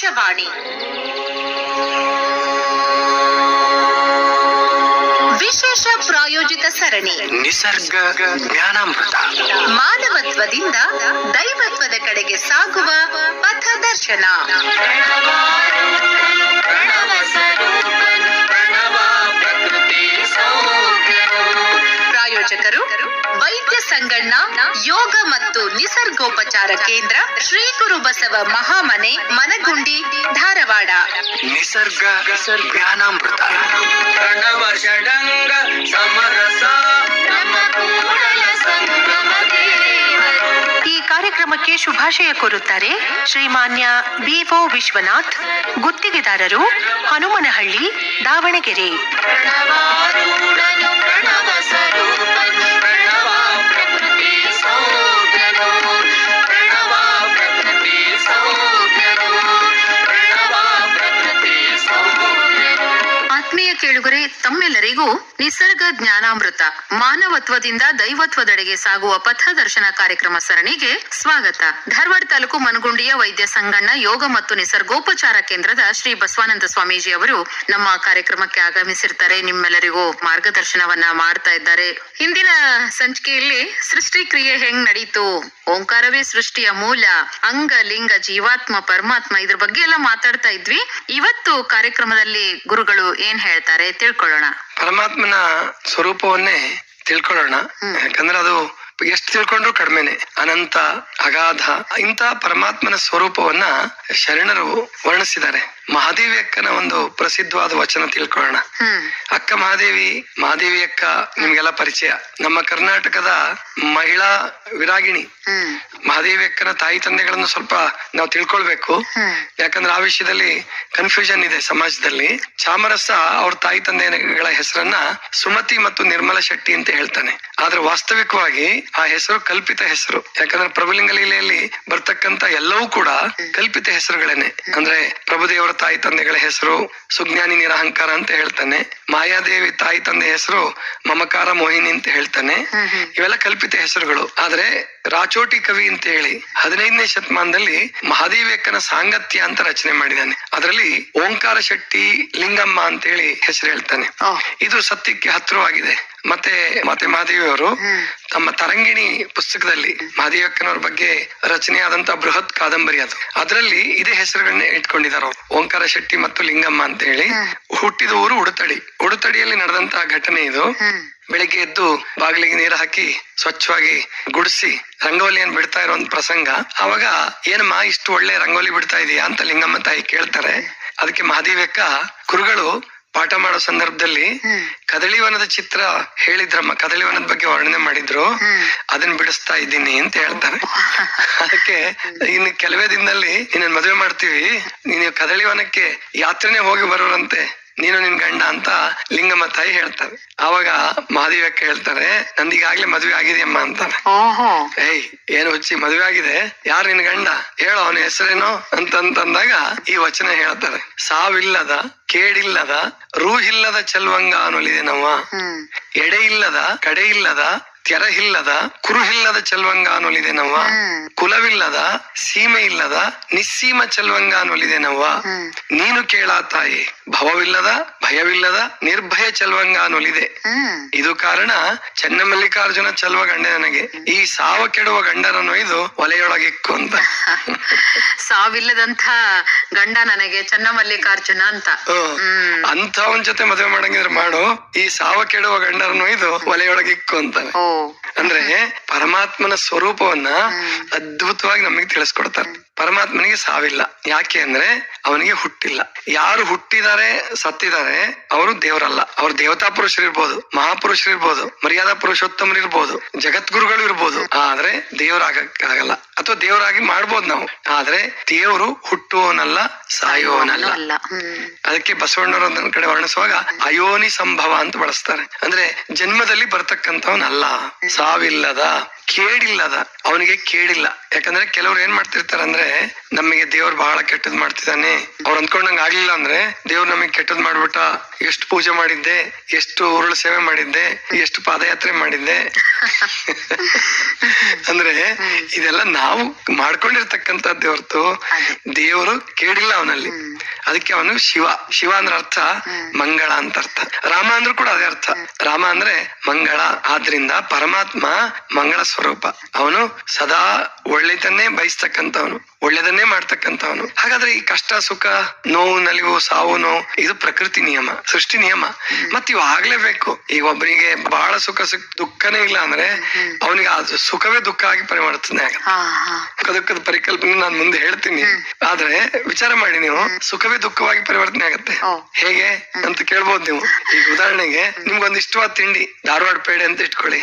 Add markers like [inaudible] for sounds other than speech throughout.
ಆಕಾಶವಾಣಿ. ವಿಶೇಷ ಪ್ರಾಯೋಜಿತ ಸರಣಿ. ನಿಸರ್ಗ ಜ್ಞಾನಾಮೃತ. ಮಾನವತ್ವದಿಂದ ದೈವತ್ವದ ಕಡೆಗೆ ಸಾಗುವ ಪಥದರ್ಶನ ಪ್ರಾಯೋಜಕರು ವೈದ್ಯ ಸಂಗಣ್ಣ ಯೋಗ ಮತ್ತು ನಿಸರ್ಗೋಪಚಾರ ಕೇಂದ್ರ ಶ್ರೀ ಗುರು ಬಸವ ಮಹಾಮನೆ ಮನಗುಂಡಿ ಧಾರವಾಡ. ನಿಸರ್ಗ ಜ್ಞಾನಾಮೃತ. ಪ್ರಣವ ಷಡಂಗ ಸಮರಸ. ಕಾರ್ಯಕ್ರಮಕ್ಕೆ ಶುಭಾಶಯ ಕೋರುತ್ತಾರೆ ಶ್ರೀಮಾನ್ಯ ಬಿಒ ವಿಶ್ವನಾಥ್ ಗುತ್ತಿಗೆದಾರರು ಹನುಮನಹಳ್ಳಿ ದಾವಣಗೆರೆ. ಕೇಳುಗರೆ ತಮ್ಮೆಲ್ಲರಿಗೂ ನಿಸರ್ಗ ಜ್ಞಾನಾಮೃತ, ಮಾನವತ್ವದಿಂದ ದೈವತ್ವದೆಡೆಗೆ ಸಾಗುವ ಪಥದರ್ಶನ ಕಾರ್ಯಕ್ರಮ ಸರಣಿಗೆ ಸ್ವಾಗತ. ಧಾರವಾಡ ತಾಲೂಕು ಮನಗುಂಡಿಯ ವೈದ್ಯ ಸಂಗಣ್ಣ ಯೋಗ ಮತ್ತು ನಿಸರ್ಗೋಪಚಾರ ಕೇಂದ್ರದ ಶ್ರೀ ಬಸವಾನಂದ ಸ್ವಾಮೀಜಿ ಅವರು ನಮ್ಮ ಕಾರ್ಯಕ್ರಮಕ್ಕೆ ಆಗಮಿಸಿರ್ತಾರೆ. ನಿಮ್ಮೆಲ್ಲರಿಗೂ ಮಾರ್ಗದರ್ಶನವನ್ನ ಮಾಡ್ತಾ ಇದ್ದಾರೆ. ಹಿಂದಿನ ಸಂಚಿಕೆಯಲ್ಲಿ ಸೃಷ್ಟಿ ಕ್ರಿಯೆ ಹೆಂಗ್ ನಡೀತು? ಓಂಕಾರವೇ ಸೃಷ್ಟಿಯ ಮೂಲ ಅಂಗ ಲಿಂಗ ಜೀವಾತ್ಮ ಪರಮಾತ್ಮ ಇದ್ರ ಬಗ್ಗೆ ಎಲ್ಲ ಮಾತಾಡ್ತಾ ಇದ್ವಿ. ಇವತ್ತು ಕಾರ್ಯಕ್ರಮದಲ್ಲಿ ಗುರುಗಳು ಏನ್ ಹೇಳ್ತಾರೆ ತಿಳ್ಕೊಳ್ಳೋಣ. ಪರಮಾತ್ಮನ ಸ್ವರೂಪವನ್ನೇ ತಿಳ್ಕೊಳ್ಳೋಣ. ಯಾಕಂದ್ರೆ ಅದು ಎಷ್ಟು ತಿಳ್ಕೊಂಡ್ರು ಕಡಿಮೆನೆ. ಅನಂತ ಅಗಾಧ ಇಂತ ಪರಮಾತ್ಮನ ಸ್ವರೂಪವನ್ನ ಶರಣರು ವರ್ಣಿಸಿದ್ದಾರೆ. ಮಹಾದೇವಿ ಅಕ್ಕನ ಒಂದು ಪ್ರಸಿದ್ಧವಾದ ವಚನ ತಿಳ್ಕೊಳ್ಳೋಣ. ಅಕ್ಕ ಮಹಾದೇವಿ ಮಹಾದೇವಿ ಅಕ್ಕ ನಿಮ್ಗೆಲ್ಲ ಪರಿಚಯ. ನಮ್ಮ ಕರ್ನಾಟಕದ ಮಹಿಳಾ ವಿರಾಗಿಣಿ. ಮಹಾದೇವಿ ಅಕ್ಕನ ತಾಯಿ ತಂದೆಗಳನ್ನು ಸ್ವಲ್ಪ ನಾವು ತಿಳ್ಕೊಳ್ಬೇಕು. ಯಾಕಂದ್ರೆ ಆ ವಿಷಯದಲ್ಲಿ ಕನ್ಫ್ಯೂಷನ್ ಇದೆ ಸಮಾಜದಲ್ಲಿ. ಚಾಮರಸ ಅವ್ರ ತಾಯಿ ತಂದೆಗಳ ಹೆಸರನ್ನ ಸುಮತಿ ಮತ್ತು ನಿರ್ಮಲ ಶೆಟ್ಟಿ ಅಂತ ಹೇಳ್ತಾನೆ. ಆದ್ರೆ ವಾಸ್ತವಿಕವಾಗಿ ಆ ಹೆಸರು ಕಲ್ಪಿತ ಹೆಸರು. ಯಾಕಂದ್ರೆ ಪ್ರಭುಲಿಂಗ ಲೀಲೆಯಲ್ಲಿ ಬರ್ತಕ್ಕಂತ ಎಲ್ಲವೂ ಕೂಡ ಕಲ್ಪಿತ ಹೆಸರುಗಳೇನೆ. ಅಂದ್ರೆ ಪ್ರಭುದೇವರ ತಾಯಿ ತಂದೆಗಳ ಹೆಸರು ಸುಜ್ಞಾನಿ ನಿರಹಂಕಾರ ಅಂತ ಹೇಳ್ತಾನೆ. ಮಾಯಾದೇವಿ ತಾಯಿ ತಂದೆ ಹೆಸರು ಮಮಕಾರ ಮೋಹಿನಿ ಅಂತ ಹೇಳ್ತಾನೆ. ಇವೆಲ್ಲ ಕಲ್ಪಿತ ಹೆಸರುಗಳು. ಆದ್ರೆ ರಾಚೋಟಿ ಕವಿ ಅಂತ ಹೇಳಿ ಹದಿನೈದನೇ ಶತಮಾನದಲ್ಲಿ ಮಹಾದೇವಿಯಕ್ಕನ ಸಾಂಗತ್ಯ ಅಂತ ರಚನೆ ಮಾಡಿದ್ದಾನೆ. ಅದರಲ್ಲಿ ಓಂಕಾರ ಶೆಟ್ಟಿ ಲಿಂಗಮ್ಮ ಅಂತ ಹೇಳಿ ಹೆಸರು ಹೇಳ್ತಾನೆ. ಇದು ಸತ್ಯಕ್ಕೆ ಹತ್ತಿರವಾಗಿದೆ. ಮತ್ತೆ ಮತ್ತೆ ಮಾದೇವಿಯವರು ತಮ್ಮ ತರಂಗಿಣಿ ಪುಸ್ತಕದಲ್ಲಿ ಮಾದೇವಕ್ಕನವ್ರ ಬಗ್ಗೆ ರಚನೆಯಾದಂತಹ ಬೃಹತ್ ಕಾದಂಬರಿ ಅದು. ಅದರಲ್ಲಿ ಇದೇ ಹೆಸರುಗಳನ್ನ ಇಟ್ಕೊಂಡಿದ್ದಾರೆ ಅವರು. ಓಂಕಾರ ಶೆಟ್ಟಿ ಮತ್ತು ಲಿಂಗಮ್ಮ ಅಂತ ಹೇಳಿ ಹುಟ್ಟಿದ ಊರು ಉಡುತಡಿ. ಉಡುತಡಿಯಲ್ಲಿ ನಡೆದಂತಹ ಘಟನೆ ಇದು. ಬೆಳಿಗ್ಗೆ ಎದ್ದು ಬಾಗಿಲಿಗೆ ನೀರು ಹಾಕಿ ಸ್ವಚ್ಛವಾಗಿ ಗುಡಿಸಿ ರಂಗೋಲಿಯನ್ನು ಬಿಡ್ತಾ ಇರೋ ಒಂದು ಪ್ರಸಂಗ. ಅವಾಗ ಏನಮ್ಮ ಇಷ್ಟು ಒಳ್ಳೆ ರಂಗೋಲಿ ಬಿಡ್ತಾ ಇದೀಯಾ ಅಂತ ಲಿಂಗಮ್ಮ ತಾಯಿ ಕೇಳ್ತಾರೆ. ಅದಕ್ಕೆ ಮಹಾದೇವಕ್ಕ ಕುರುಗಳು ಪಾಠ ಮಾಡೋ ಸಂದರ್ಭದಲ್ಲಿ ಕದಳಿವನದ ಚಿತ್ರ ಹೇಳಿದ್ರಮ್ಮ. ಕದಳಿವನದ ಬಗ್ಗೆ ವರ್ಣನೆ ಮಾಡಿದ್ರು. ಅದನ್ನ ಬಿಡಿಸ್ತಾ ಇದ್ದೀನಿ ಅಂತ ಹೇಳ್ತಾರೆ. [laughs] ಅದಕ್ಕೆ ಇನ್ನು ಕೆಲವೇ ದಿನದಲ್ಲಿ ನಿನ್ನ ಮದುವೆ ಮಾಡ್ತೀವಿ. ನೀನು ಕದಳಿವನಕ್ಕೆ ಯಾತ್ರೆನೇ ಹೋಗಿ ಬರೋರಂತೆ. ನೀನು ನಿನ್ ಗಂಡ ಅಂತ ಲಿಂಗಮ್ಮ ತಾಯಿ ಹೇಳ್ತಾರೆ. ಅವಾಗ ಮಹಾದೇವಕ್ಕೆ ಹೇಳ್ತಾರೆ ನಂದೀಗಾಗ್ಲೇ ಮದ್ವೆ ಆಗಿದೆಯಮ್ಮ ಅಂತಾರೆ. ಏಯ್ ಏನು ಹುಚ್ಚಿ ಮದ್ವೆ ಆಗಿದೆ? ಯಾರು ನಿನ್ ಗಂಡ? ಹೇಳು ಅವನ ಹೆಸರೇನು? ಅಂತಂತಂದಾಗ ಈ ವಚನ ಹೇಳ್ತಾರೆ. ಸಾವಿಲ್ಲದ ಕೇಡಿಲ್ಲದ ರೂಹಿಲ್ಲದ ಚೆಲ್ವಂಗ ಅನ್ನೋಲಿದೆ ನಮ್ಮ ಎಡೆ ಇಲ್ಲದ ಕಡೆ ಇಲ್ಲದ ತೆರಹಿಲ್ಲದ ಕುರುಹಿಲ್ಲದ ಚಲ್ವಂಗ ಅನ್ನೋಲಿದೆ ನವ್ವ ಕುಲವಿಲ್ಲದ ಸೀಮೆ ಇಲ್ಲದ ನಿಸ್ಸೀಮ ಚಲ್ವಂಗ ಅನ್ನೋಲಿದೆ ನವ್ವ ನೀನು ಕೇಳ ತಾಯಿ ಭವವಿಲ್ಲದ ಭಯವಿಲ್ಲದ ನಿರ್ಭಯ ಚಲ್ವಂಗ ಅನ್ನೋಲಿದೆ. ಇದು ಕಾರಣ ಚನ್ನಮಲ್ಲಿಕಾರ್ಜುನ ಚಲ್ವ ಗಂಡ ನನಗೆ ಈ ಸಾವ ಕೆಡುವ ಗಂಡನನ್ನು ಇದು ಒಲೆಯೊಳಗಿಕ್ಕು ಅಂತ [laughs] ಸಾವಿಲ್ಲದಂತ ಗಂಡ ನನಗೆ ಚನ್ನಮಲ್ಲಿಕಾರ್ಜುನ ಅಂತ. ಹ್ಮ್. ಅಂತ ಜೊತೆ ಮದುವೆ ಮಾಡಂಗಿದ್ರೆ ಮಾಡು ಈ ಸಾವ ಕೆಡುವ ಗಂಡರನ್ನು ಇದು ಒಲೆಯೊಳಗಿಕ್ಕು ಅಂತಾನೆ. ಓ. ಅಂದ್ರೆ ಪರಮಾತ್ಮನ ಸ್ವರೂಪವನ್ನ ಅದ್ಭುತವಾಗಿ ನಮಗೆ ತಿಳಿಸ್ಕೊಡ್ತಾರೆ. ಪರಮಾತ್ಮನಿಗೆ ಸಾವಿಲ್ಲ. ಯಾಕೆ ಅಂದ್ರೆ ಅವನಿಗೆ ಹುಟ್ಟಿಲ್ಲ. ಯಾರು ಹುಟ್ಟಿದ್ದಾರೆ ಸತ್ತಿದ್ದಾರೆ ಅವರು ದೇವರಲ್ಲ. ಅವ್ರು ದೇವತಾ ಪುರುಷರು ಇರ್ಬೋದು ಮಹಾಪುರುಷರು ಇರ್ಬೋದು ಮರ್ಯಾದಾ ಪುರುಷೋತ್ತಮರು ಇರ್ಬೋದು ಜಗದ್ಗುರುಗಳು ಇರ್ಬೋದು. ಆದ್ರೆ ದೇವರಾಗಕ್ಕಾಗಲ್ಲ ಅಥವಾ ದೇವರಾಗಿ ಮಾಡ್ಬೋದು ನಾವು. ಆದ್ರೆ ದೇವರು ಹುಟ್ಟುವವನಲ್ಲ ಅಲ್ಲ ಸಾಯೋನಲ್ಲ ಅದಕ್ಕೆ ಬಸವಣ್ಣವರು ಒಂದೊಂದ್ ಕಡೆ ವರ್ಣಿಸುವಾಗ ಅಯೋನಿ ಸಂಭವ ಅಂತ ಬಳಸ್ತಾರೆ. ಅಂದ್ರೆ ಜನ್ಮದಲ್ಲಿ ಬರ್ತಕ್ಕಂಥವನಲ್ಲ. ಸಾವಿಲ್ಲದ ಕೇಡಿಲ್ಲದ. ಅವನಿಗೆ ಕೇಡಿಲ್ಲ. ಯಾಕಂದ್ರೆ ಕೆಲವ್ರು ಏನ್ ಮಾಡ್ತಿರ್ತಾರೆ ಅಂದ್ರೆ ನಮಗೆ ದೇವ್ರು ಬಹಳ ಕೆಟ್ಟದ್ ಮಾಡ್ತಿದ್ದಾನೆ. ಅವ್ರು ಅಂದ್ಕೊಂಡಂಗ ಆಗ್ಲಿಲ್ಲ ಅಂದ್ರೆ ದೇವ್ರು ನಮಗೆ ಕೆಟ್ಟದ್ ಮಾಡ್ಬಿಟ್ಟ ಎಷ್ಟು ಪೂಜೆ ಮಾಡಿದ್ದೆ ಎಷ್ಟು ಉರುಳ ಸೇವೆ ಮಾಡಿದ್ದೆ ಎಷ್ಟು ಪಾದಯಾತ್ರೆ ಮಾಡಿದ್ದೆ. [laughs] ಅಂದ್ರೆ ಇದೆಲ್ಲ ನಾವು ಮಾಡ್ಕೊಂಡಿರ್ತಕ್ಕಂಥದ್ದೇ ಹೊರತು. ದೇವರು ಕೇಳಿಲ್ಲ ಅವನಲ್ಲಿ. ಅದಕ್ಕೆ ಅವನು ಶಿವ. ಶಿವ ಅಂದ್ರ ಅರ್ಥ ಮಂಗಳ ಅಂತ ಅರ್ಥ. ರಾಮ ಅಂದ್ರೂ ಕೂಡ ಅದೇ ಅರ್ಥ. ರಾಮ ಅಂದ್ರೆ ಮಂಗಳ. ಆದ್ರಿಂದ ಪರಮಾತ್ಮ ಮಂಗಳ ಸ್ವರೂಪ. ಅವನು ಸದಾ ಒಳ್ಳೆತನ್ನೇ ಬಯಸ್ತಕ್ಕಂಥವನು. ಒಳ್ಳೆದನ್ನೇ ಮಾಡ್ತಕ್ಕಂಥವನು. ಹಾಗಾದ್ರೆ ಈ ಕಷ್ಟ ಸುಖ ನೋವು ನಲಿವು ಸಾವು ನೋವು ಇದು ಪ್ರಕೃತಿ ನಿಯಮ ಸೃಷ್ಟಿ ನಿಯಮ. ಮತ್ ಇವು ಆಗ್ಲೇಬೇಕು. ಈಗ ಒಬ್ಬನಿಗೆ ಬಹಳ ಸುಖ ಸುಖ ದುಃಖನೇ ಇಲ್ಲ ಅಂದ್ರೆ ಅವನಿಗೆ ಅದು ಸುಖವೇ ದುಃಖ ಆಗಿ ಪರಿವರ್ತನೆ ಆಗುತ್ತೆ. ದುಃಖದ ಪರಿಕಲ್ಪನೆ ನಾನು ಮುಂದೆ ಹೇಳ್ತೀನಿ. ಆದ್ರೆ ವಿಚಾರ ಮಾಡಿ ನೀವು ಸುಖವೇ ದುಃಖವಾಗಿ ಪರಿವರ್ತನೆ ಆಗುತ್ತೆ. ಹೇಗೆ ಅಂತ ಕೇಳ್ಬೋದು ನೀವು. ಈಗ ಉದಾಹರಣೆಗೆ ನಿಮ್ಗೊಂದ್ ಇಷ್ಟವಾದ ತಿಂಡಿ ಧಾರವಾಡ ಪೇಡೆ ಅಂತ ಇಟ್ಕೊಳ್ಳಿ.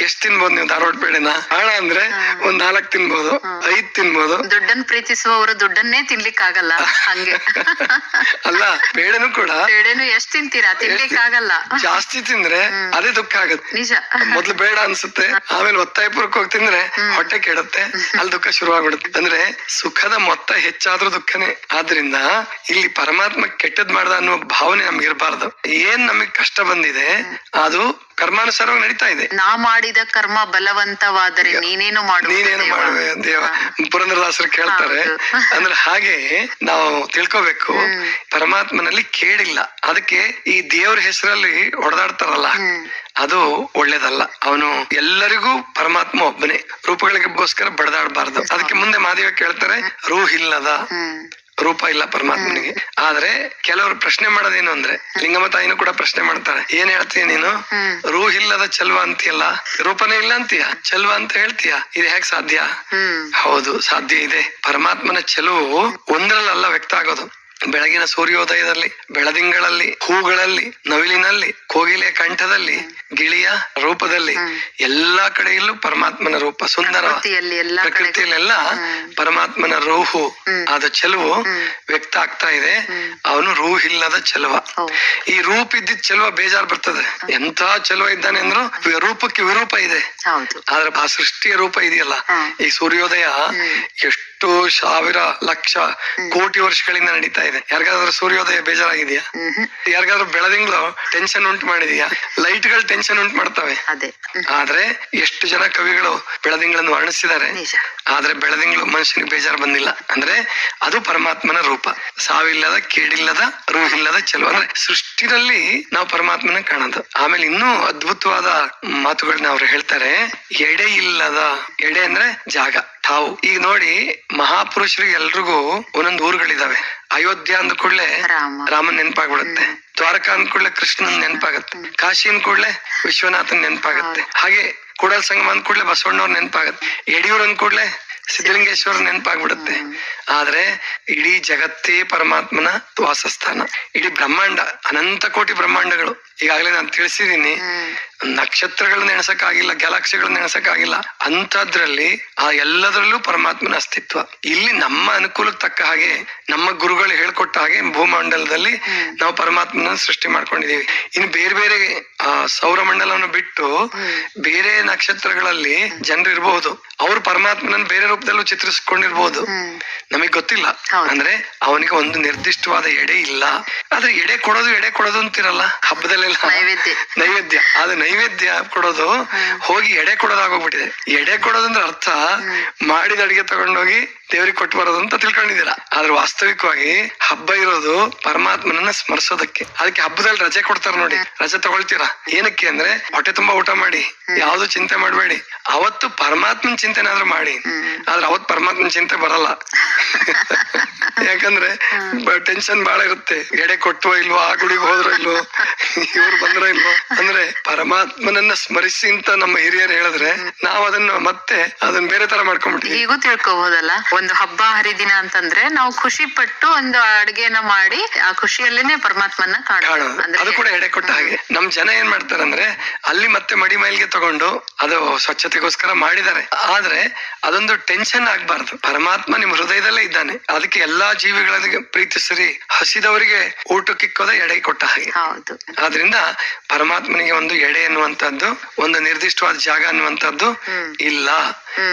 ಎಷ್ಟ್ ತಿನ್ಬೋದು ನೀವು ಧಾರವಾಡ ಪೇಡೆನ? ಹಣ ಅಂದ್ರೆ ಒಂದ್ ನಾಲ್ಕ್ ತಿನ್ಬೋದು ಐದ್ ತಿನ್ಬೋದು. ದುಡ್ಡನ್ ಪ್ರೀತಿಸುವವರು ದುಡ್ಡನ್ನೇ ತಿನ್ಲಿಕ್ಕಾಗಲ್ಲ ಹಂಗೆ. [laughs] ಅಲ್ಲ ಪೇಡೆನು ಕೂಡ ಪೇಡೆನು ಎಷ್ಟ್ ತಿಂತೀರಾ? ತಿನ್ಲಿಕ್ಕಾಗಲ್ಲ ಜಾಸ್ತಿ ತಿಂದ್ರೆ ಅದೇ ದುಃಖ ಆಗುತ್ತೆ. ನಿಜ. ಮೊದ್ಲು ಬೇಡ ಅನ್ಸುತ್ತೆ. ಆಮೇಲೆ ಒತ್ತಾಯಪೂರ್ವಕ ಹೋಗಿ ತಿಂದ್ರೆ ಹೊಟ್ಟೆ ಕೆಡುತ್ತೆ. ಅಲ್ಲಿ ದುಃಖ ಶುರು ಆಗ್ಬಿಡುತ್ತೆ ಅಂದ್ರೆ ಸುಖದ ಮೊತ್ತ ಹೆಚ್ಚಾದ್ರೂ ದುಃಖನೇ. ಆದ್ರಿಂದ ಇಲ್ಲಿ ಪರಮಾತ್ಮ ಕೆಟ್ಟದ್ ಮಾಡ್ದ ಅನ್ನೋ ಭಾವನೆ ನಮ್ಗೆ ಇರಬಾರ್ದು. ಏನ್ ನಮಗ್ ಕಷ್ಟ ಬಂದಿದೆ, ಅದು ಕರ್ಮಾನುಸಾರವಾಗಿ ನಡೀತಾ ಇದೆ. ನಾ ಮಾಡಿದ ಕರ್ಮ ಬಲವಂತವಾದರೆ ನೀನೇನು ಮಾಡು ನೀನೇನು ಮಾಡುವೆ ದೇವ ಪುರಂದ್ರದಾಸರು ಕೇಳ್ತಾರೆ. [laughs] ಅಂದ್ರೆ ಹಾಗೆ ನಾವು ತಿಳ್ಕೊಬೇಕು. ಪರಮಾತ್ಮನಲ್ಲಿ ಕೇಳಿಲ್ಲ ಅದಕ್ಕೆ ಈ ದೇವರ ಹೆಸರಲ್ಲಿ ಹೊಡೆದಾಡ್ತಾರಲ್ಲ ಅದು ಒಳ್ಳೇದಲ್ಲ. ಅವನು ಎಲ್ಲರಿಗೂ ಪರಮಾತ್ಮ ಒಬ್ಬನೇ. ರೂಪಗಳಿಗೋಸ್ಕರ ಬಡದಾಡಬಾರ್ದು. ಅದಕ್ಕೆ ಮುಂದೆ ಮಾದೇವ ಕೇಳ್ತಾರೆ ರೂಹ್ ಇಲ್ಲದ ಹ್ಮ್. ರೂಪ ಇಲ್ಲ ಪರಮಾತ್ಮನಿಗೆ. ಆದ್ರೆ ಕೆಲವರು ಪ್ರಶ್ನೆ ಮಾಡೋದೇನು ಅಂದ್ರೆ ಲಿಂಗಮ್ಮ ತಾಯಿನೂ ಕೂಡ ಪ್ರಶ್ನೆ ಮಾಡ್ತಾರೆ ಏನ್ ಹೇಳ್ತೀಯ ನೀನು? ಹ್ಮ್. ರೂಹ್ ಇಲ್ಲದ ಚಲ್ವ ಅಂತೀಯಲ್ಲ. ರೂಪನೇ ಇಲ್ಲ ಅಂತೀಯ? ಚಲ್ವ ಅಂತ ಹೇಳ್ತೀಯ? ಇದು ಹೇಗ್ ಸಾಧ್ಯ? ಹೌದು ಸಾಧ್ಯ ಇದೆ. ಪರಮಾತ್ಮನ ಚೆಲುವು ಒಂದ್ರಲ್ಲ ವ್ಯಕ್ತ ಆಗೋದು. ಬೆಳಗಿನ ಸೂರ್ಯೋದಯದಲ್ಲಿ ಬೆಳದಿಂಗಳಲ್ಲಿ ಹೂಗಳಲ್ಲಿ ನವಿಲಿನಲ್ಲಿ ಕೋಗಿಲೆ ಕಂಠದಲ್ಲಿ ಗಿಳಿಯ ರೂಪದಲ್ಲಿ ಎಲ್ಲಾ ಕಡೆಯಲ್ಲೂ ಪರಮಾತ್ಮನ ರೂಪ ಸುಂದರ. ಪ್ರಕೃತಿಯಲ್ಲೆಲ್ಲ ಪರಮಾತ್ಮನ ರೂಹು ಆದ ಚೆಲುವು ವ್ಯಕ್ತ ಆಗ್ತಾ ಇದೆ. ಅವನು ರೂಹಿಲ್ಲದ ಇಲ್ಲದ ಚೆಲುವ. ಈ ರೂಪ ಇದ್ದಿದ್ ಚೆಲುವ ಬೇಜಾರ್ ಬರ್ತದೆ. ಎಂತ ಚೆಲುವ ಇದ್ದಾನೆ ಅಂದ್ರು ರೂಪಕ್ಕೆ ವಿರೂಪ ಇದೆ. ಆದ್ರೆ ಆ ಸೃಷ್ಟಿಯ ರೂಪ ಇದೆಯಲ್ಲ. ಈ ಸೂರ್ಯೋದಯ ಎಷ್ಟು ಸಾವಿರ ಲಕ್ಷ ಕೋಟಿ ವರ್ಷಗಳಿಂದ ನಡೀತಾ ಇದೆ. ಯಾರಿಗಾದ್ರೂ ಸೂರ್ಯೋದಯ ಬೇಜಾರಾಗಿದೆಯಾ. ಯಾರಿಗಾದ್ರೂ ಬೆಳದಿಂಗಳು ಟೆನ್ಷನ್ ಉಂಟು ಮಾಡಿದೀಯಾ? ಲೈಟ್ಗಳು ಟೆನ್ಷನ್ ಉಂಟು ಮಾಡ್ತವೆ. ಅದೇ. ಆದ್ರೆ ಎಷ್ಟು ಜನ ಕವಿಗಳು ಬೆಳದಿಂಗಳನ್ನು ವರ್ಣಿಸಿದ್ದಾರೆ. ನಿಜ. ಆದ್ರೆ ಬೆಳದಿಂಗಳು ಮನುಷ್ಯನಿಗೆ ಬೇಜಾರು ಬಂದಿಲ್ಲ. ಅಂದ್ರೆ ಅದು ಪರಮಾತ್ಮನ ರೂಪ. ಸಾವಿಲ್ಲದ ಕೇಡಿಲ್ಲದ ರೂಹಿಲ್ಲದ ಚೆಲುವ. ಅಂದ್ರೆ ಸೃಷ್ಟಿನಲ್ಲಿ ನಾವು ಪರಮಾತ್ಮನ ಕಾಣೋದು. ಆಮೇಲೆ ಇನ್ನೂ ಅದ್ಭುತವಾದ ಮಾತುಗಳನ್ನ ಅವ್ರು ಹೇಳ್ತಾರೆ. ಎಡೆ ಇಲ್ಲದ ಎಡೆ ಅಂದ್ರೆ ಜಾಗ ತಾವು. ಈಗ ನೋಡಿ ಮಹಾಪುರುಷರಿಗೆ ಎಲ್ರಿಗೂ ಒಂದೊಂದು ಊರುಗಳಿದಾವೆ. ಅಯೋಧ್ಯ ಅಂದ ಕೂಡಲೇ ರಾಮ. ರಾಮನ್ ನೆನಪಾಗ್ಬಿಡುತ್ತೆ. ದ್ವಾರಕಾ ಅಂದ ಕೂಡಲೇ ಕೃಷ್ಣನ್ ನೆನಪಾಗತ್ತೆ. ಕಾಶಿ ಅಂದ ಕೂಡಲೇ ವಿಶ್ವನಾಥನ್ ನೆನಪಾಗತ್ತೆ. ಹಾಗೆ ಕೂಡಲ ಸಂಗಮ ಅಂದ ಕೂಡಲೇ ಬಸವಣ್ಣವ್ರ ನೆನಪಾಗತ್ತೆ. ಯಡಿಯೂರ್ ಅಂದ ಕೂಡಲೇ ಸಿದ್ಧಲಿಂಗೇಶ್ವರ ನೆನಪಾಗ್ಬಿಡುತ್ತೆ. ಆದ್ರೆ ಇಡೀ ಜಗತ್ತೇ ಪರಮಾತ್ಮನ ವಾಸಸ್ಥಾನ. ಇಡೀ ಬ್ರಹ್ಮಾಂಡ ಅನಂತ ಕೋಟಿ ಬ್ರಹ್ಮಾಂಡಗಳು. ಈಗಾಗಲೇ ನಾನು ತಿಳಿಸಿದೀನಿ ನಕ್ಷತ್ರಗಳನ್ನ ಎಣಸಕ್ಕಾಗಿಲ್ಲ ಗ್ಯಾಲಾಕ್ಸಿಗಳನ್ನ ಎಣಸಕ್ಕಾಗಿಲ್ಲ ಅಂತದ್ರಲ್ಲಿ ಆ ಎಲ್ಲದರಲ್ಲೂ ಪರಮಾತ್ಮನ ಅಸ್ತಿತ್ವ. ಇಲ್ಲಿ ನಮ್ಮ ಅನುಕೂಲಕ್ಕೆ ತಕ್ಕ ಹಾಗೆ ನಮ್ಮ ಗುರುಗಳು ಹೇಳ್ಕೊಟ್ಟ ಹಾಗೆ ಭೂಮಂಡಲದಲ್ಲಿ ನಾವು ಪರಮಾತ್ಮನ ಸೃಷ್ಟಿ ಮಾಡ್ಕೊಂಡಿದೀವಿ ಇನ್ನು ಬೇರೆ ಬೇರೆ ಆ ಸೌರಮಂಡಲವನ್ನು ಬಿಟ್ಟು ಬೇರೆ ನಕ್ಷತ್ರಗಳಲ್ಲಿ ಜನರು ಇರಬಹುದು ಅವ್ರು ಪರಮಾತ್ಮನ ಬೇರೆ ರೂಪದಲ್ಲೂ ಚಿತ್ರಿಸ್ಕೊಂಡಿರ್ಬೋದು. ನಮಗ್ ಗೊತ್ತಿಲ್ಲ. ಅಂದ್ರೆ ಅವನಿಗೆ ಒಂದು ನಿರ್ದಿಷ್ಟವಾದ ಎಡೆ ಇಲ್ಲ. ಆದ್ರೆ ಎಡೆ ಕೊಡೋದು ಎಡೆ ಕೊಡೋದು ಅಂತಿರಲ್ಲ? ಹಬ್ಬದಲ್ಲೆಲ್ಲ ನೈವೇದ್ಯ. ನೈವೇದ್ಯ. ಅದು ನೈವೇದ್ಯ ಕೊಡೋದು ಹೋಗಿ ಎಡೆ ಕೊಡೋದಾಗೋಗ್ಬಿಟ್ಟಿದೆ. ಎಡೆ ಕೊಡೋದಂದ್ರೆ ಅರ್ಥ. ಮಾಡಿದ ಅಡಿಗೆ ತಗೊಂಡೋಗಿ ದೇವ್ರಿಗೆ ಕೊಟ್ಟು ಬರೋದು ಅಂತ ತಿಳ್ಕೊಂಡಿದ್ದೀರಾ. ಆದ್ರೆ ವಾಸ್ತವಿಕವಾಗಿ ಹಬ್ಬ ಇರೋದು ಪರಮಾತ್ಮನನ್ನ ಸ್ಮರಿಸೋದಕ್ಕೆ. ಅದಕ್ಕೆ ಹಬ್ಬದಲ್ಲಿ ರಜೆ ಕೊಡ್ತಾರ ನೋಡಿ. ರಜೆ ತಗೊಳ್ತೀರಾ? ಏನಕ್ಕೆ ಅಂದ್ರೆ ಹೊಟ್ಟೆ ತುಂಬಾ ಊಟ ಮಾಡಿ. ಯಾವ್ದು ಚಿಂತೆ ಮಾಡಬೇಡಿ. ಅವತ್ತು ಪರಮಾತ್ಮನ ಚಿಂತೆನಾದ್ರೂ ಮಾಡಿ. ಆದ್ರೆ ಅವತ್ ಪರಮಾತ್ಮನ ಚಿಂತೆ ಬರಲ್ಲ. [laughs] ಯಾಕಂದ್ರೆ ಟೆನ್ಷನ್ ಬಹಳ ಇರುತ್ತೆ. ಎಡೆ ಕೊಟ್ಟೋ ಇಲ್ವೋ ಆ ಗುಡಿಗೆ ಹೋದ್ರೋ ಇಲ್ವೋ ಇವ್ರು ಬಂದ್ರ ಇಲ್ವೋ. ಅಂದ್ರೆ ಪರಮಾತ್ಮನನ್ನ ಸ್ಮರಿಸಿ ಅಂತ ನಮ್ಮ ಹಿರಿಯರು ಹೇಳಿದ್ರೆ ನಾವ್ ಅದನ್ನ ಮತ್ತೆ ಅದನ್ನ ಬೇರೆ ತರ ಮಾಡ್ಕೊಂಡ್ಬಿಟ್ಟಿವಿ ಈಗೂ ತಿಳ್ಕೊಬಹುದಲ್ಲ ಒಂದು ಹಬ್ಬ ಹರಿದಿನ ಅಂತಂದ್ರೆ ನಾವು ಖುಷಿ ಪಟ್ಟು ಒಂದು ಅಡ್ಗೆನ ಮಾಡಿ ಆ ಖುಷಿಯಲ್ಲೇನೆ ಪರಮಾತ್ಮನ ಕಾಣೋದು. ಅದು ಕೂಡ ಎಡೆ ಕೊಟ್ಟ ಹಾಗೆ. ನಮ್ ಜನ ಏನ್ ಮಾಡ್ತಾರಂದ್ರೆ ಅಲ್ಲಿ ಮತ್ತೆ ಮಡಿ ಮೈಲ್ಗೆ ತಗೊಂಡು ಅದು ಸ್ವಚ್ಛತೆಗೋಸ್ಕರ ಮಾಡಿದ್ದಾರೆ. ಆದ್ರೆ ಅದೊಂದು ಟೆನ್ಷನ್ ಆಗ್ಬಾರ್ದು. ಪರಮಾತ್ಮ ನಿಮ್ ಹೃದಯದಲ್ಲೇ ಇದ್ದಾನೆ. ಅದಕ್ಕೆ ಎಲ್ಲಾ ಜೀವಿಗಳಿಗೆ ಪ್ರೀತಿಸಿರಿ. ಹಸಿದವರಿಗೆ ಊಟಕ್ಕಿಕ್ಕೋದ ಎಡೆ ಕೊಟ್ಟ ಹಾಗೆ. ಹೌದು. ಆದ್ರಿಂದ ಪರಮಾತ್ಮನಿಗೆ ಒಂದು ಎಡೆ ಎನ್ನುವಂತದ್ದು ಒಂದು ನಿರ್ದಿಷ್ಟವಾದ ಜಾಗ ಅನ್ನುವಂತದ್ದು. ಇಲ್ಲ.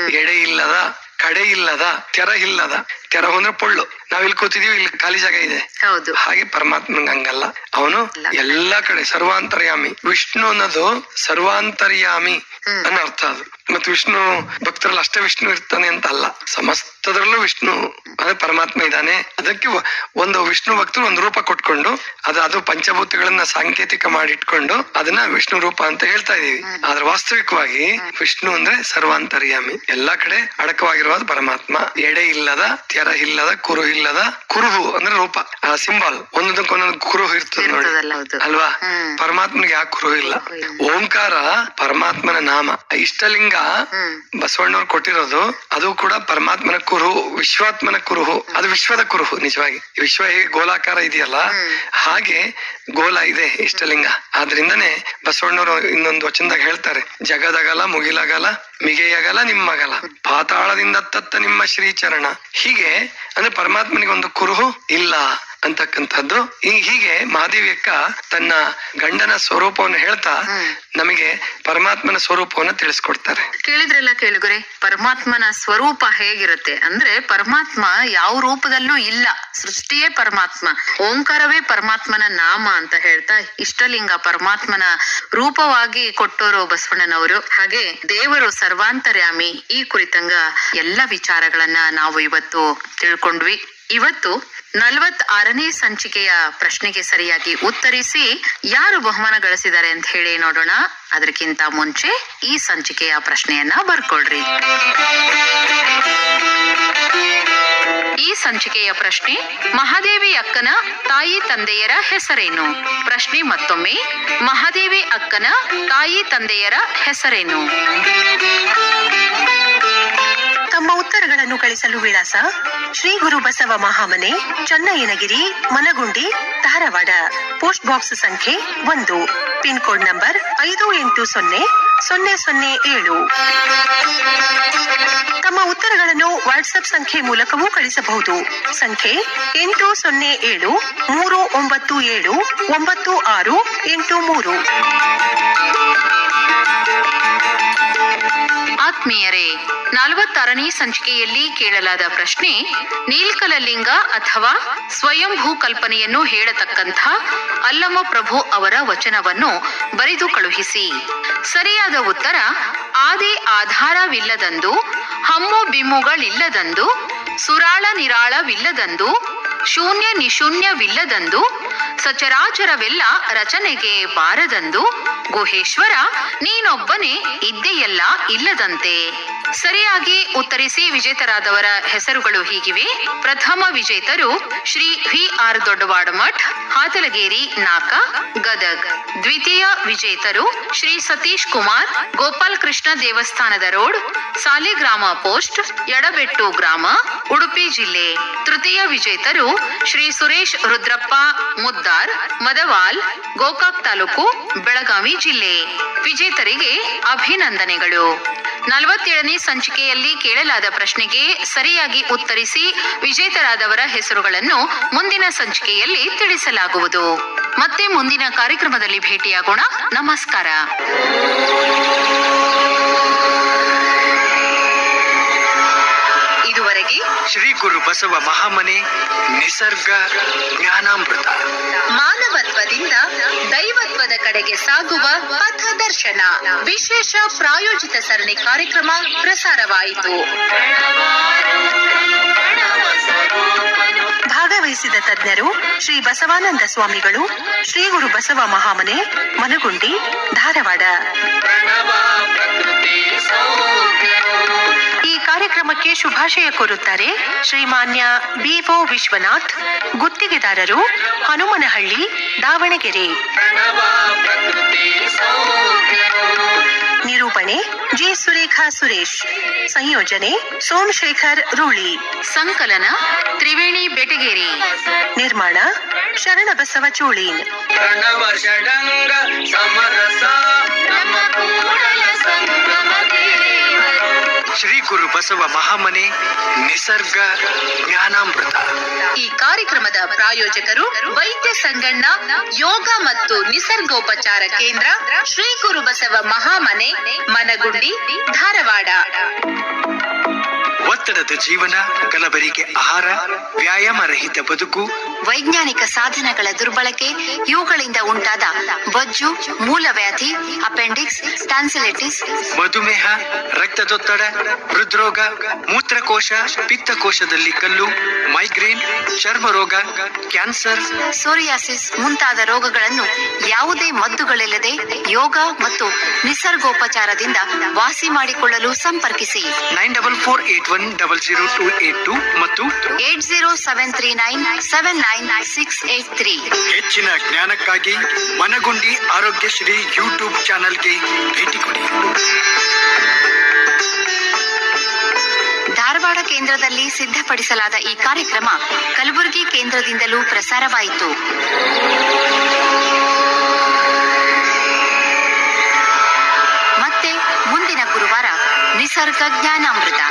ಎಡೆ ಇಲ್ಲದ ಕಡೆ ಇಲ್ಲದ ತೆರ ಇಲ್ಲದ ತೆರ ಅಂದ್ರೆ ಪೊಳ್ಳು. ಇಲ್ಲಿ ಕೂತಿದೀವಿ ಇಲ್ಲಿ ಖಾಲಿ ಜಾಗ ಇದೆ. ಹೌದು. ಹಾಗೆ ಪರಮಾತ್ಮ ಹಂಗಲ್ಲ. ಅವನು ಎಲ್ಲಾ ಕಡೆ ಸರ್ವಾಂತರ್ಯಾಮಿ. ವಿಷ್ಣು ಅನ್ನೋದು ಸರ್ವಾಂತರ್ಯಾಮಿ ಅನ್ನ ಅನ್ನೋ ಅರ್ಥ ಅದು. ಮತ್ತೆ ವಿಷ್ಣು ಭಕ್ತರಲ್ಲಿ ಅಷ್ಟೇ ವಿಷ್ಣು ಇರ್ತಾನೆ ಅಂತ ಅಲ್ಲ ಸಮಸ್ತದ್ರಲ್ಲೂ ವಿಷ್ಣು ಅದೇ ಪರಮಾತ್ಮ ಇದ್ದಾನೆ. ಅದಕ್ಕೆ ಒಂದು ವಿಷ್ಣು ಭಕ್ತರು ಒಂದು ರೂಪ ಕೊಟ್ಕೊಂಡು ಅದು ಅದು ಪಂಚಭೂತಗಳನ್ನ ಸಾಂಕೇತಿಕ ಮಾಡಿಟ್ಕೊಂಡು ಅದನ್ನ ವಿಷ್ಣು ರೂಪ ಅಂತ ಹೇಳ್ತಾ ಇದೀವಿ. ಆದ್ರೆ ವಾಸ್ತವಿಕವಾಗಿ ವಿಷ್ಣು ಅಂದ್ರೆ ಸರ್ವಾಂತರ್ಯಾಮಿ. ಎಲ್ಲಾ ಕಡೆ ಅಡಕವಾಗಿರುವ ಪರಮಾತ್ಮ. ಎಡೆ ಇಲ್ಲದ ತೆರ ಇಲ್ಲದ ಕುರು ಇಲ್ಲದ ಕುರುಹು ಅಂದ್ರೆ ರೂಪ ಸಿಂಬಲ್. ಒಂದೊಂದಕ್ಕೊಂದೊಂದು ಕುರು ಇರ್ತದೆ ನೋಡಿ. ಅಲ್ವಾ. ಪರಮಾತ್ಮನಿಗೆ ಯಾಕೆ ಕುರುಹು ಇಲ್ಲ? ಓಂಕಾರ ಪರಮಾತ್ಮನ ನಾಮ. ಇಷ್ಟಲಿಂಗ ಬಸವಣ್ಣವ್ರು ಕೊಟ್ಟಿರೋದು ಅದು ಕೂಡ ಪರಮಾತ್ಮನ ಕುರುಹು ವಿಶ್ವಾತ್ಮನ ಕುರುಹು. ಅದು ವಿಶ್ವದ ಕುರುಹು ನಿಜವಾಗಿ. ವಿಶ್ವ ಹೇಗೆ ಗೋಲಾಕಾರ ಇದೆಯಲ್ಲ? ಹಾಗೆ ಗೋಲ ಇದೆ ಇಷ್ಟಲಿಂಗ. ಆದ್ರಿಂದನೇ ಬಸವಣ್ಣವರು ಇನ್ನೊಂದು ವಚನದಾಗ ಹೇಳ್ತಾರೆ ಜಗದಗಲ ಮುಗಿಲಗಲ ಮಿಗೆಯಗಲ ನಿಮ್ಮಗಲ. ಪಾತಾಳದಿಂದ ತತ್ತ ನಿಮ್ಮ ಶ್ರೀಚರಣ. ಹೀಗೆ ಅಂದ್ರೆ ಪರಮಾತ್ಮನಿಗೆ ಒಂದು ಕುರುಹು ಇಲ್ಲ. ಅಂತಕ್ಕಂಥದ್ದು. ಈ- ಹೀಗೆ ಮಹಾದೇವಿ ಅಕ್ಕ ತನ್ನ ಗಂಡನ ಸ್ವರೂಪವನ್ನು ಹೇಳ್ತಾ ನಮಗೆ ಪರಮಾತ್ಮನ ಸ್ವರೂಪವನ್ನು ತಿಳಿಸ್ಕೊಡ್ತಾರೆ. ಕೇಳಿದ್ರೆಲ್ಲ ಕೇಳಿಗುರಿ ಪರಮಾತ್ಮನ ಸ್ವರೂಪ ಹೇಗಿರುತ್ತೆ ಅಂದ್ರೆ ಪರಮಾತ್ಮ ಯಾವ ರೂಪದಲ್ಲೂ ಇಲ್ಲ. ಸೃಷ್ಟಿಯೇ ಪರಮಾತ್ಮ ಓಂಕಾರವೇ ಪರಮಾತ್ಮನ ನಾಮ ಅಂತ ಹೇಳ್ತಾ ಇಷ್ಟಲಿಂಗ ಪರಮಾತ್ಮನ ರೂಪವಾಗಿ ಕೊಟ್ಟೋರು ಬಸವಣ್ಣನವರು. ಹಾಗೆ ದೇವರು ಸರ್ವಾಂತರ್ಯಾಮಿ ಈ ಕುರಿತಂಗ ಎಲ್ಲ ವಿಚಾರಗಳನ್ನ ನಾವು ಇವತ್ತು ತಿಳ್ಕೊಂಡ್ವಿ. ಇವತ್ತು ನಲವತ್ ಆರನೇ ಸಂಚಿಕೆಯ ಪ್ರಶ್ನೆಗೆ ಸರಿಯಾಗಿ ಉತ್ತರಿಸಿ ಯಾರು ಬಹುಮಾನ ಗಳಿಸಿದ್ದಾರೆ ಅಂತ ಹೇಳಿ ನೋಡೋಣ. ಅದಕ್ಕಿಂತ ಮುಂಚೆ ಈ ಸಂಚಿಕೆಯ ಪ್ರಶ್ನೆಯನ್ನ ಬರ್ಕೊಳ್ರಿ. ಈ ಸಂಚಿಕೆಯ ಪ್ರಶ್ನೆ, ಮಹಾದೇವಿ ಅಕ್ಕನ ತಾಯಿ ತಂದೆಯರ ಹೆಸರೇನು? ಪ್ರಶ್ನೆ ಮತ್ತೊಮ್ಮೆ, ಮಹಾದೇವಿ ಅಕ್ಕನ ತಾಯಿ ತಂದೆಯರ ಹೆಸರೇನು? ತಮ್ಮ ಉತ್ತರಗಳನ್ನು ಕಳಿಸಲು ವಿಳಾಸ ಶ್ರೀ ಗುರು ಬಸವ ಮಹಾಮನೆ, ಚನ್ನಯ್ಯನಗಿರಿ, ಮನಗುಂಡಿ, ಧಾರವಾಡ. ಪೋಸ್ಟ್ ಬಾಕ್ಸ್ ಸಂಖ್ಯೆ ಒಂದು. ಪಿನ್ ಕೋಡ್ ನಂಬರ್ ಐದು ಎಂಟು ಸೊನ್ನೆ ಸೊನ್ನೆ ಸೊನ್ನೆ ಏಳು. ತಮ್ಮ ಉತ್ತರಗಳನ್ನು ವಾಟ್ಸ್ಆಪ್ ಸಂಖ್ಯೆ ಮೂಲಕವೂ ಕಳಿಸಬಹುದು. ಸಂಖ್ಯೆ ಎಂಟು ಸೊನ್ನೆ ಏಳು, ಮೂರು ಒಂಬತ್ತು ಏಳು, ಒಂಬತ್ತು ಆರು ಎಂಟು ಮೂರು. ಆತ್ಮೀಯರೇ, ನಲವತ್ತಾರನೇ ಸಂಚಿಕೆಯಲ್ಲಿ ಕೇಳಲಾದ ಪ್ರಶ್ನೆ, ನೀಲ್ಕಲಲಿಂಗ ಅಥವಾ ಸ್ವಯಂಭೂ ಕಲ್ಪನೆಯನ್ನು ಹೇಳತಕ್ಕಂಥ ಅಲ್ಲಮ ಪ್ರಭು ಅವರ ವಚನವನ್ನು ಬರೆದು ಕಳುಹಿಸಿ. ಸರಿಯಾದ ಉತ್ತರ, ಆದಿ ಆಧಾರವಿಲ್ಲದಂದು, ಹಮ್ಮು ಬಿಮ್ಮುಗಳಿಲ್ಲದಂದು, ಸುರಾಳ ನಿರಾಳವಿಲ್ಲದಂದು ಶೂನ್ಯ ನಿಶೂನ್ಯವಿಲ್ಲದಂದು ಸಚರಾಚರವೆಲ್ಲ ರಚನೆಗೆ ಬಾರದಂದು ಗುಹೇಶ್ವರ ನೀನೊಬ್ಬನೇ ಇದ್ದೆಯಲ್ಲ ಇಲ್ಲದಂತೆ. ಸರಿಯಾಗಿ ಉತ್ತರಿಸಿ ವಿಜೇತರಾದವರ ಹೆಸರುಗಳು ಹೀಗಿವೆ. ಪ್ರಥಮ ವಿಜೇತರು ಶ್ರೀ ವಿ ಆರ್ ದೊಡ್ಡವಾಡಮಠ್ ಹಾತಲಗೇರಿ, ನಾಕ, ಗದಗ್. ದ್ವಿತೀಯ ವಿಜೇತರು ಶ್ರೀ ಸತೀಶ್ ಕುಮಾರ್, ಗೋಪಾಲ್ ಕೃಷ್ಣ ದೇವಸ್ಥಾನದ ರೋಡ್ ಸಾಲಿಗ್ರಾಮ ಪೋಸ್ಟ್ ಎಡಬೆಟ್ಟು ಗ್ರಾಮ, ಉಡುಪಿ ಜಿಲ್ಲೆ. ತೃತೀಯ ವಿಜೇತರು ಶ್ರೀ ಸುರೇಶ್ ರುದ್ರಪ್ಪ, ಮುದ್ದಾರ್, ಮದವಾಲ್, ಗೋಕಾಕ್ ತಾಲೂಕು, ಬೆಳಗಾವಿ ಜಿಲ್ಲೆ. ವಿಜೇತರಿಗೆ ಅಭಿನಂದನೆಗಳು. ನಲವತ್ತೇಳನೇ ಸಂಚಿಕೆಯಲ್ಲಿ ಕೇಳಲಾದ ಪ್ರಶ್ನೆಗೆ ಸರಿಯಾಗಿ ಉತ್ತರಿಸಿ ವಿಜೇತರಾದವರ ಹೆಸರುಗಳನ್ನು ಮುಂದಿನ ಸಂಚಿಕೆಯಲ್ಲಿ ತಿಳಿಸಲಾಗುವುದು. ಮತ್ತೆ ಮುಂದಿನ ಕಾರ್ಯಕ್ರಮದಲ್ಲಿ ಭೇಟಿಯಾಗೋಣ. ನಮಸ್ಕಾರ. ಇದುವರೆಗೆ ಶ್ರೀ ಗುರು ಬಸವ ಮಹಾಮನೆ ನಿಸರ್ಗ ಜ್ಞಾನಾಮೃತ. ಮಾನವತ್ವದಿಂದ ಕಡೆಗೆ ಸಾಗುವ ಪಥದರ್ಶನ ವಿಶೇಷ ಪ್ರಾಯೋಜಿತ ಸರಣಿ ಕಾರ್ಯಕ್ರಮ ಪ್ರಸಾರವಾಯಿತು. ಭಾಗವಹಿಸಿದ ತಜ್ಞರು ಶ್ರೀ ಬಸವಾನಂದ ಸ್ವಾಮಿಗಳು, ಶ್ರೀ ಗುರು ಬಸವ ಮಹಾಮನೆ ಮನಗುಂಡಿ ಧಾರವಾಡ. ಈ ಕಾರ್ಯಕ್ರಮಕ್ಕೆ ಶುಭಾಶಯ ಕೋರುತ್ತಾರೆ ಶ್ರೀಮಾನ್ಯ ಬಿಒ ವಿಶ್ವನಾಥ್, ಗುತ್ತಿಗೆದಾರರು ಹನುಮನಹಳ್ಳಿ, ದಾವಣಗೆರೆ. ನಿರೂಪಣೆ ಜಿ ಸುರೇಖಾ ಸುರೇಶ್. ಸಂಯೋಜನೆ ಸೋಮಶೇಖರ್ ರೂಳಿ. ಸಂಕಲನ ತ್ರಿವೇಣಿ ಬೆಟಗೇರಿ. ನಿರ್ಮಾಣ ಶರಣಬಸವ ಚೋಳೀನ್. ಸಮರಸ. ನಮ್ಮ ಕೂಡಲ ಸಂಗಮ ಶ್ರೀ ಗುರು ಬಸವ ಮಹಾಮನೆ ನಿಸರ್ಗ ಜ್ಞಾನಾಮೃತ. ಈ ಕಾರ್ಯಕ್ರಮದ ಪ್ರಾಯೋಜಕರು ವೈದ್ಯ ಸಂಗಣ್ಣ ಯೋಗ ಮತ್ತು ನಿಸರ್ಗೋಪಚಾರ ಕೇಂದ್ರ ಶ್ರೀ ಗುರು ಬಸವ ಮಹಾಮನೆ ಮನಗುಂಡಿ ಧಾರವಾಡ. ಒತ್ತಡದ ಜೀವನ ಕಲಬರಿಗೆ ಆಹಾರ ವ್ಯಾಯಾಮ ರಹಿತ ಬದುಕು ವೈಜ್ಞಾನಿಕ ಸಾಧನಗಳ ದುರ್ಬಳಕೆ ಇವುಗಳಿಂದ ಉಂಟಾದ ಬೊಜ್ಜು ಮೂಲವ್ಯಾಧಿ ಅಪೆಂಡಿಕ್ಸ್ ಟ್ಯಾನ್ಸಿಲಿಟಿಸ್ ಮಧುಮೇಹ ರಕ್ತದೊತ್ತಡ ಹೃದ್ರೋಗ ಮೂತ್ರಕೋಶ ಪಿತ್ತಕೋಶದಲ್ಲಿ ಕಲ್ಲು ಮೈಗ್ರೇನ್ ಚರ್ಮ ರೋಗ ಕ್ಯಾನ್ಸರ್ ಸೋರಿಯಾಸಿಸ್ ಮುಂತಾದ ರೋಗಗಳನ್ನು ಯಾವುದೇ ಮದ್ದುಗಳಿಲ್ಲದೆ ಯೋಗ ಮತ್ತು ನಿಸರ್ಗೋಪಚಾರದಿಂದ ವಾಸಿ ಮಾಡಿಕೊಳ್ಳಲು ಸಂಪರ್ಕಿಸಿ. Nine double four eight one double zero two eight two ಮತ್ತು eight zero seven three nine seven nine six eight three. ಹೆಚ್ಚಿನ ಜ್ಞಾನಕ್ಕಾಗಿ ಮನಗುಂಡಿ ಆರೋಗ್ಯಶ್ರೀ ಯೂಟ್ಯೂಬ್ ಚಾನೆಲ್ಗೆ ಭೇಟಿ ಕೊಡಿ. ಧಾರವಾಡ ಕೇಂದ್ರದಲ್ಲಿ ಸಿದ್ಧಪಡಿಸಲಾದ ಈ ಕಾರ್ಯಕ್ರಮ ಕಲಬುರಗಿ ಕೇಂದ್ರದಿಂದಲೂ ಪ್ರಸಾರವಾಯಿತು. ಮತ್ತೆ ಮುಂದಿನ ಗುರುವಾರ ನಿಸರ್ಗ ಜ್ಞಾನಾಮೃತ